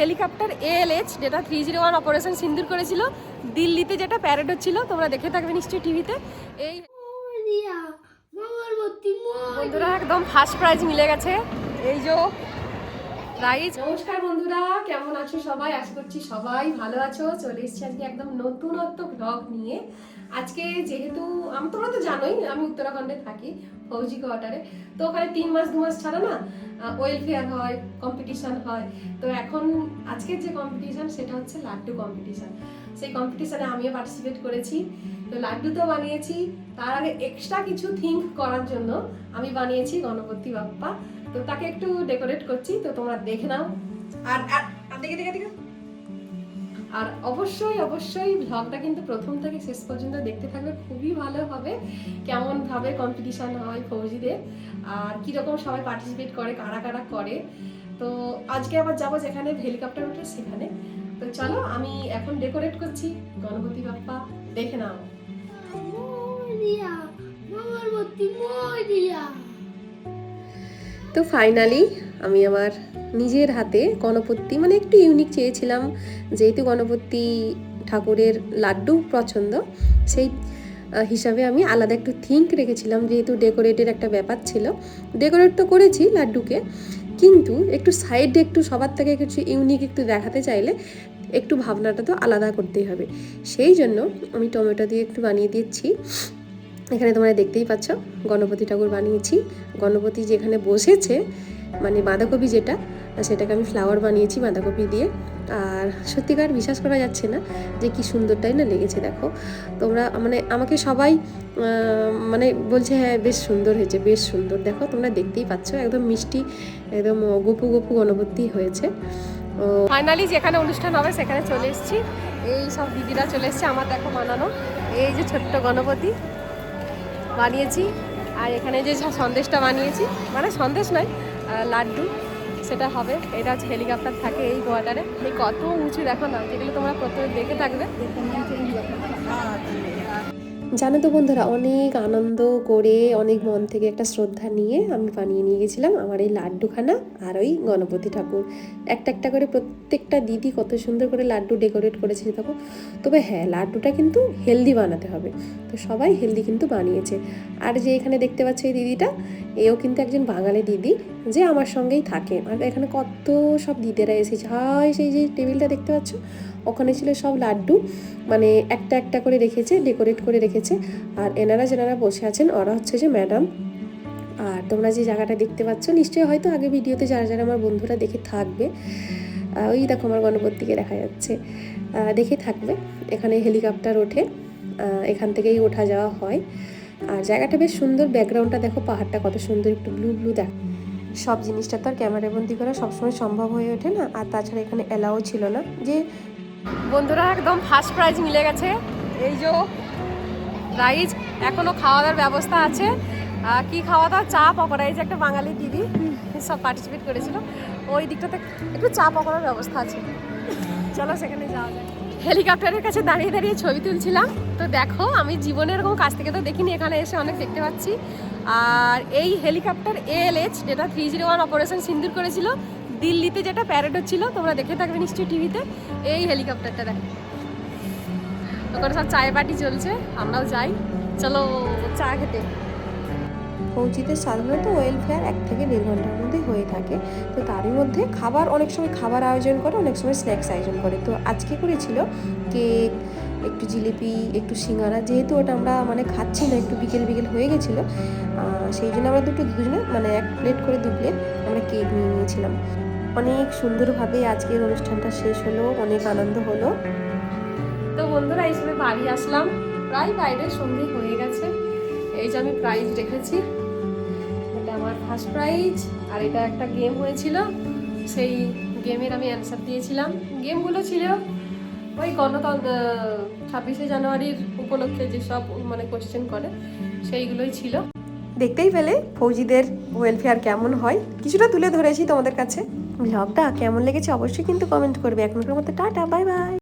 Helicopter ALH যেটা three zero one operation Sindoor করেছিল দিল্লিতে যেটা প্যারেড হচ্ছিল তোমরা দেখে থাকবে নিশ্চয়ই টিভিতে এই বন্ধুরা একদম ফার্স্ট প্রাইজ মিলে গেছে। এই যে প্রাইজ নমস্কার বন্ধুরা, কেমন আছো সবাই? আশা করছি সবাই ভালো আছো। চলে এসেছি আজকে একদম নতুনত্ব ব্লগ নিয়ে। আজকে যেহেতু, আমি তোমরা তো জানোই, আমি উত্তরাখণ্ডে থাকি, ফৌজি কোয়ার্টারে তো ওখানে তিন মাস, দু মাস ছাড়া না ওয়েলফেয়ার হয় কম্পিটিশন হয়। তো এখন আজকের যে কম্পিটিশন সেটা হচ্ছে লাড্ডু কম্পিটিশন সেই কম্পিটিশনে আমিও পার্টিসিপেট করেছি। তো লাড্ডু তো বানিয়েছি। তার আগে এক্সট্রা কিছু থিঙ্ক করার জন্য আমি বানিয়েছি গণপতি বাপ্পা। তো তাকে একটু ডেকোরেট করছি তো তোমরা দেখে নাও। আর আর দেখে দেখে দেখে। আর অবশ্যই অবশ্যই ব্লগটা কিন্তু প্রথম থেকে শেষ পর্যন্ত দেখতে থাকবে খুবই ভালো হবে। কেমন ভাবে কম্পিটিশন হয় ফৌজিদের আর কীরকম সবাই পার্টিসিপেট করে কারা কারা করে। তো আজকে আবার যাব যেখানে হেলিকপ্টার ওঠে সেখানে। তো চলো আমি এখন ডেকোরেট করছি গণপতি বাপ্পা দেখে নাও। দিয়া তো ফাইনালি আমি আমার নিজের হাতে গণপতি মানে একটু ইউনিক চেয়েছিলাম যেহেতু গণপতি ঠাকুরের লাড্ডু পছন্দ, সেই হিসাবে আমি আলাদা একটু থিঙ্ক রেখেছিলাম যেহেতু ডেকোরেটের একটা ব্যাপার ছিল। ডেকোরেট তো করেছি লাড্ডুকে, কিন্তু একটু সাইডে একটু সবার থেকে কিছু ইউনিক একটু দেখাতে চাইলে একটু ভাবনাটা তো আলাদা করতেই হবে। সেই জন্য আমি টমেটো দিয়ে একটু বানিয়ে দিচ্ছি। এখানে তোমরা দেখতেই পাচ্ছ, গণপতি ঠাকুর বানিয়েছি। গণপতি যেখানে বসেছে মানে বাঁধাকপি যেটা, সেটাকে আমি ফ্লাওয়ার বানিয়েছি বাঁধাকপি দিয়ে। আর সত্যিকার বিশ্বাস করা যাচ্ছে না যে কি সুন্দরটাই না লেগেছে, দেখো। তোমরা মানে আমাকে সবাই মানে বলছে হ্যাঁ বেশ সুন্দর হয়েছে, বেশ সুন্দর। দেখো, তোমরা দেখতেই পাচ্ছ, একদম মিষ্টি, একদম গপু গপু গণপতি হয়েছে। ফাইনালি যেখানে অনুষ্ঠান হবে, সেখানে চলে এসেছি। এই সব দিদিরা চলে এসেছে, আমার দেখো বানানো। এই যে ছোট্ট গণপতি। বানিয়েছি। আর এখানে যে সন্দেশটা বানিয়েছি মানে সন্দেশ নয় লাড্ডু, সেটা হবে। এটা হচ্ছে হেলিকপ্টার থাকে এই কোয়ার্টারে এই কত উঁচু, দেখো না, যেগুলো তোমরা প্রথমে দেখে থাকবে। জানো তো বন্ধুরা, অনেক আনন্দ করে, অনেক মন থেকে একটা শ্রদ্ধা নিয়ে আমি বানিয়ে নিয়ে গেছিলাম আমার এই লাড্ডুখানা আর ওই গণপতি ঠাকুর। একটা একটা করে প্রত্যেকটা দিদি কত সুন্দর করে লাড্ডু ডেকোরেট করেছে, দেখো। তবে হ্যাঁ লাড্ডুটা কিন্তু হেলদি বানাতে হবে। তো সবাই হেলদি কিন্তু বানিয়েছে। আর যে এখানে দেখতে পাচ্ছ এই দিদিটা, এও কিন্তু একজন বাঙালি দিদি যে আমার সঙ্গেই থাকে। আর এখানে কত সব দিদিরা এসেছে। হাই সেই যে টেবিলটা দেখতে পাচ্ছ? ওখানে ছিল সব লাড্ডু মানে একটা একটা করে রেখেছে, ডেকোরেট করে রেখেছে। আর এনারা যেনারা বসে আছেন, ওরা হচ্ছে যে ম্যাডাম। আর তোমরা যে জায়গাটা দেখতে পাচ্ছ, নিশ্চয়ই হয়তো আগে ভিডিওতে যারা যারা আমার বন্ধুরা দেখে থাকবে ওই দেখো আমার গণপতিকে দেখা যাচ্ছে দেখে থাকবে। এখানে হেলিকপ্টার ওঠে এখান থেকেই ওঠা যাওয়া হয়। আর জায়গাটা বেশ সুন্দর, ব্যাকগ্রাউন্ডটা দেখো পাহাড়টা কত সুন্দর, একটু ব্লু ব্লু দেখ। সব জিনিসটা তো আর ক্যামেরাবন্দি করা সবসময় সম্ভব হয়ে ওঠে না। আর তাছাড়া এখানে অ্যালাও ছিল না, যে বন্ধুরা, একদম ফার্স্ট প্রাইজ মিলে গেছে। এই যে প্রাইজ এখনও খাওয়া দাওয়ার ব্যবস্থা আছে। কি খাওয়া দাওয়া চা, পকোড়া। এই যে একটা বাঙালি দিদি, সব পার্টিসিপেট করেছিল। ওই দিকটাতে একটু চা, পকোড়ার ব্যবস্থা আছে। চলো সেখানে যাওয়া যায় হেলিকপ্টারের কাছে দাঁড়িয়ে দাঁড়িয়ে ছবি তুলছিলাম। তো দেখো, আমি জীবনে এরকম কাছ থেকে তো দেখিনি, এখানে এসে অনেক দেখতে পাচ্ছি। আর এই হেলিকপ্টার এএলএচ যেটা three zero one operation Sindoor করেছিল দিল্লিতে যেটা প্যারেড হচ্ছিল, তোমরা দেখে থাকবে নিশ্চয়ই টিভিতে এই হেলিকপ্টারটা দেখো। ওখানে সব চায় পার্টি চলছে, আমরাও যাই। চলো চা খেতে। পৌঁছিতে সাধারণত ওয়েলফেয়ার এক থেকে দেড় ঘণ্টার মধ্যে হয়ে থাকে। তো তারই মধ্যে খাবার, অনেক সময় খাবার আয়োজন করে, অনেক সময় স্ন্যাক্স আয়োজন করে। তো আজকে করেছিল কেক একটু জিলিপি, একটু সিঙ্গারা, যেহেতু ওটা আমরা মানে খাচ্ছি না, একটু বিকেল বিকেল হয়ে গেছিল সেই জন্য আমরা দুটো দুজনে মানে এক প্লেট করে দু প্লেট আমরা কেক নিয়ে নিয়েছিলাম। অনেক সুন্দরভাবে আজকের অনুষ্ঠানটা শেষ হলো অনেক আনন্দ হলো। তো বন্ধুরা এই সময় বাড়ি আসলাম। প্রায় বাইরে সন্ধে হয়ে গেছে। এই যে আমি প্রাইজ রেখেছি। এটা আমার ফার্স্ট প্রাইজ আর এটা একটা গেম হয়েছিল। সেই গেমের আমি অ্যান্সার দিয়েছিলাম। গেমগুলো ছিল ওই গণতন্ত্র ছাব্বিশে জানুয়ারির উপলক্ষে যেসব মানে কোশ্চেন করে সেইগুলোই ছিল। দেখতেই পেলে ফৌজিদের ওয়েলফেয়ার কেমন হয়। কিছুটা তুলে ধরেছি তোমাদের কাছে। ব্লগটা কেমন লেগেছে অবশ্যই কিন্তু কমেন্ট করবে। এখনকার মতো টাটা বাই বাই